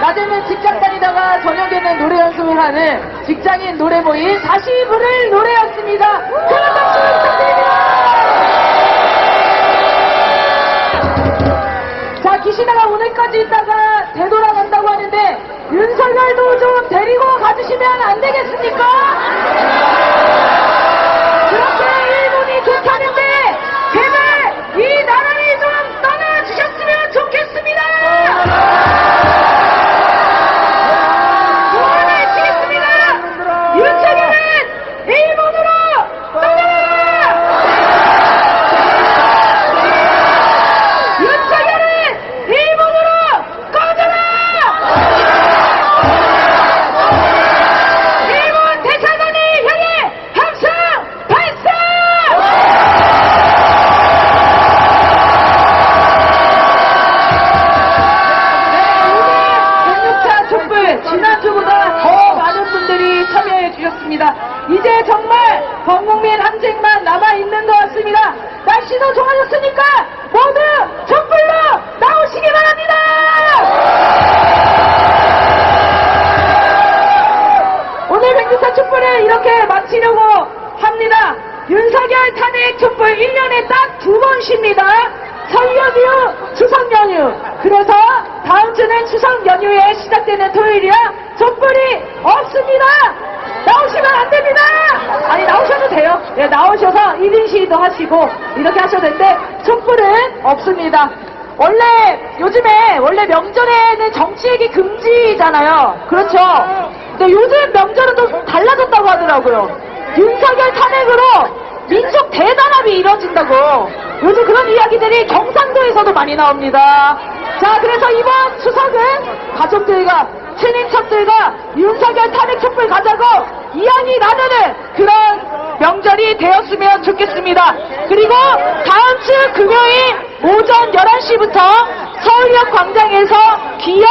낮에는 직장 다니다가 저녁에는 노래 연습을 하는 직장인 노래 모임 40분을 노래였습니다. 큰 박수 부탁드립니다. 자, 기시다가 오늘까지 있다가 되돌아간다고 하는데 윤석열도 좀 데리고 가주시면 안 되겠습니까? 주셨습니다. 이제 정말 범국민 항쟁만 남아있는 것 같습니다. 날씨도 좋아졌으니까 모두 촛불로 나오시기 바랍니다! 오늘 106차 촛불을 이렇게 마치려고 합니다. 윤석열 탄핵 촛불 1년에 딱 두 번 쉽니다. 설 연휴, 추석 연휴. 그래서 다음 주는 추석 연휴에 시작되는 토요일이라 촛불이 없습니다. 나오시면 안 됩니다. 아니 나오셔도 돼요. 네, 나오셔서 1인 시위도 하시고 이렇게 하셔도 되는데 촛불은 없습니다. 원래 요즘에 원래 명절에는 정치 얘기 금지잖아요. 그렇죠. 근데 요즘 명절은 또 달라졌다고 하더라고요. 윤석열 탄핵으로 민족 대단합이 이뤄진다고. 요즘 그런 이야기들이 경상도에서도 많이 나옵니다. 자, 그래서 이번 추석은 가족들과 친인척들과 윤석열 탄핵 촛불 가자고 이야기 나누는 그런 명절이 되었으면 좋겠습니다. 그리고 다음 주 금요일 오전 11시부터 서울역 광장에서 기양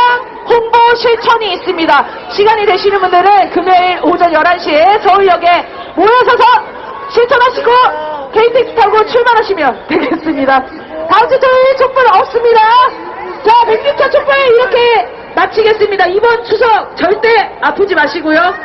홍보 실천이 있습니다. 시간이 되시는 분들은 금요일 오전 11시에 서울역에 모여서서 실천하시고 KTX 타고 출발하시면 되겠습니다. 다음 주 토요일 촛불 없습니다. 자, 106차 촛불 이렇게 마치겠습니다. 이번 추석 절대 아프지 마시고요.